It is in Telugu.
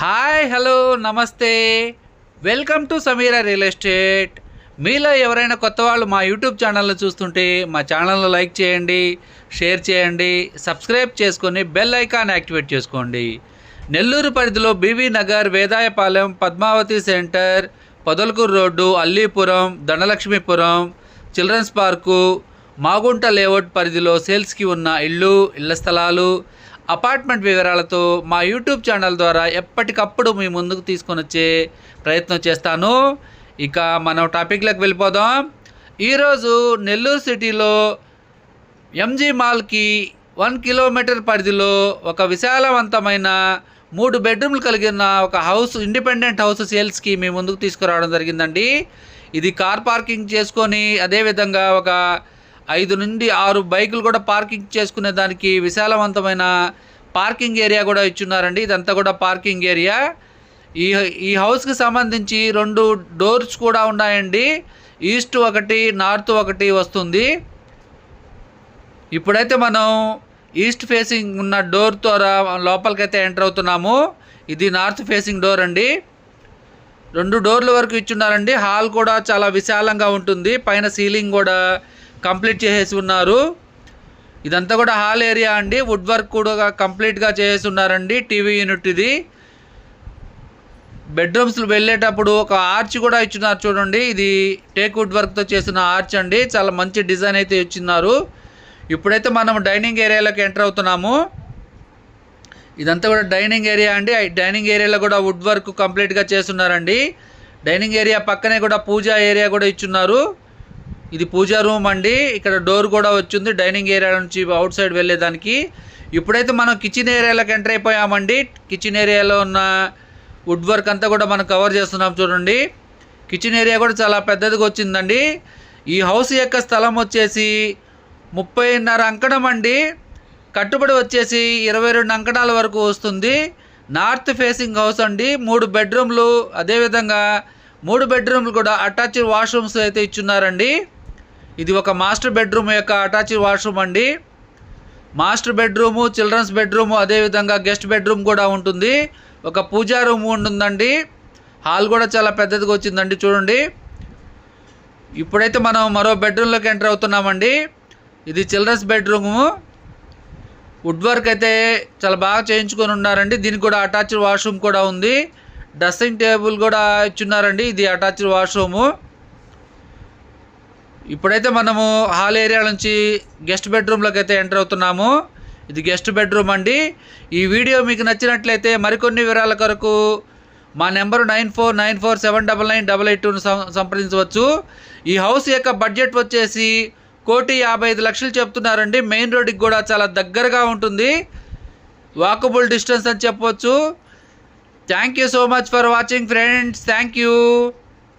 Hi hello namaste. Welcome to Sameera real estate. మీలో ఎవరైనా కొత్త వాళ్ళు మా యూట్యూబ్ ఛానల్ని చూస్తుంటే మా ఛానల్ను లైక్ చేయండి షేర్ చేయండి సబ్స్క్రైబ్ చేసుకొని బెల్ ఐకాన్ యాక్టివేట్ చేసుకోండి. నెల్లూరు పరిధిలో BV Nagar Vedayapalem Padmavathi centre Podalakur road Allipuram Dhanalakshmipuram children's park Magunta layout పరిధిలో సేల్స్కి ఉన్న ఇళ్ళు ఇళ్ళ స్థలాలు అపార్ట్మెంట్ వివరాలతో మా యూట్యూబ్ ఛానల్ ద్వారా ఎప్పటికప్పుడు మీ ముందుకు తీసుకొని వచ్చే ప్రయత్నం చేస్తాను. ఇక మనం టాపిక్లోకి వెళ్ళిపోదాం. ఈరోజు నెల్లూరు సిటీలో ఎంజీ మాల్కి వన్ కిలోమీటర్ పరిధిలో ఒక విశాలవంతమైన మూడు బెడ్రూమ్లు కలిగిన ఒక హౌస్ ఇండిపెండెంట్ హౌస్ సేల్స్కి మీ ముందుకు తీసుకురావడం జరిగిందండి. ఇది కార్ పార్కింగ్ చేసుకొని అదేవిధంగా ఒక ఐదు నుండి ఆరు బైకులు కూడా పార్కింగ్ చేసుకునే దానికి విశాలవంతమైన పార్కింగ్ ఏరియా కూడా ఇచ్చున్నారండి. ఇదంతా కూడా పార్కింగ్ ఏరియా. ఈ ఈ హౌస్కి సంబంధించి రెండు డోర్స్ కూడా ఉన్నాయండి. ఈస్ట్ ఒకటి నార్త్ ఒకటి వస్తుంది. ఇప్పుడైతే మనం ఈస్ట్ ఫేసింగ్ ఉన్న డోర్ ద్వారా లోపలికైతే ఎంటర్ అవుతున్నాము. ఇది నార్త్ ఫేసింగ్ డోర్ అండి. రెండు డోర్ల వరకు ఇచ్చున్నారండి. హాల్ కూడా చాలా విశాలంగా ఉంటుంది. పైన సీలింగ్ కూడా కంప్లీట్ చేసేసి ఉన్నారు ఇదంతా కూడా హాల్ ఏరియా అండి. వుడ్ వర్క్ కూడా కంప్లీట్గా చేసేసి ఉన్నారండి టీవీ యూనిట్ ఇది. బెడ్రూమ్స్ వెళ్ళేటప్పుడు ఒక ఆర్చ్ కూడా ఇచ్చినారు చూడండి. ఇది టేక్ వుడ్ వర్క్తో చేసిన ఆర్చ్ అండి. చాలా మంచి డిజైన్ అయితే ఇచ్చిన్నారు. ఇప్పుడైతే మనం డైనింగ్ ఏరియాలోకి ఎంటర్ అవుతున్నాము. ఇదంతా కూడా డైనింగ్ ఏరియా అండి. డైనింగ్ ఏరియాలో కూడా వుడ్ వర్క్ కంప్లీట్గా చేస్తున్నారండి. డైనింగ్ ఏరియా పక్కనే కూడా పూజా ఏరియా కూడా ఇచ్చున్నారు. ఇది పూజా రూమ్ అండి. ఇక్కడ డోర్ కూడా వచ్చింది. డైనింగ్ ఏరియా నుంచి అవుట్ సైడ్ వెళ్ళేదానికి. ఇప్పుడైతే మనం కిచెన్ ఏరియాలోకి ఎంటర్ అయిపోయామండి. కిచెన్ ఏరియాలో ఉన్న వుడ్ వర్క్ అంతా కూడా మనం కవర్ చేస్తున్నాం చూడండి. కిచెన్ ఏరియా కూడా చాలా పెద్దదిగా వచ్చిందండి. ఈ హౌస్ యొక్క స్థలం వచ్చేసి ముప్పైన్నర అంకణం అండి. కట్టుబడి వచ్చేసి ఇరవై రెండు అంకణాల వరకు వస్తుంది. నార్త్ ఫేసింగ్ హౌస్ అండి. మూడు బెడ్రూమ్లు అదేవిధంగా మూడు బెడ్రూమ్లు కూడా అటాచ్డ్ వాష్రూమ్స్ అయితే ఇచ్చున్నారండి. ఇది ఒక మాస్టర్ బెడ్రూమ్ యొక్క అటాచ్డ్ వాష్రూమ్ అండి. మాస్టర్ బెడ్రూము చిల్డ్రన్స్ బెడ్రూము అదేవిధంగా గెస్ట్ బెడ్రూమ్ కూడా ఉంటుంది. ఒక పూజా రూమ్ ఉంటుందండి. హాల్ కూడా చాలా పెద్దదిగా వచ్చిందండి చూడండి. ఇప్పుడైతే మనం మరో బెడ్రూమ్లోకి ఎంటర్ అవుతున్నామండి. ఇది చిల్డ్రన్స్ బెడ్రూము. వుడ్ వర్క్ అయితే చాలా బాగా చేయించుకొని ఉన్నారండి. దీనికి కూడా అటాచ్డ్ వాష్రూమ్ కూడా ఉంది. డ్రెస్సింగ్ టేబుల్ కూడా ఇచ్చున్నారండి. ఇది అటాచ్డ్ వాష్రూము. ఇప్పుడైతే మనము హాల్ ఏరియా నుంచి గెస్ట్ బెడ్రూమ్లోకి అయితే ఎంటర్ అవుతున్నాము. ఇది గెస్ట్ బెడ్రూమ్ అండి. ఈ వీడియో మీకు నచ్చినట్లయితే మరికొన్ని వివరాల కొరకు మా number nine four nine four seven double nine double eight టూను సంప్రదించవచ్చు. ఈ హౌస్ యొక్క బడ్జెట్ వచ్చేసి కోటి యాభై ఐదు లక్షలు చెప్తున్నారండి. మెయిన్ రోడ్కి కూడా చాలా దగ్గరగా ఉంటుంది. వాకబుల్ డిస్టెన్స్ అని చెప్పవచ్చు thank you so much for watching friends. Thank you.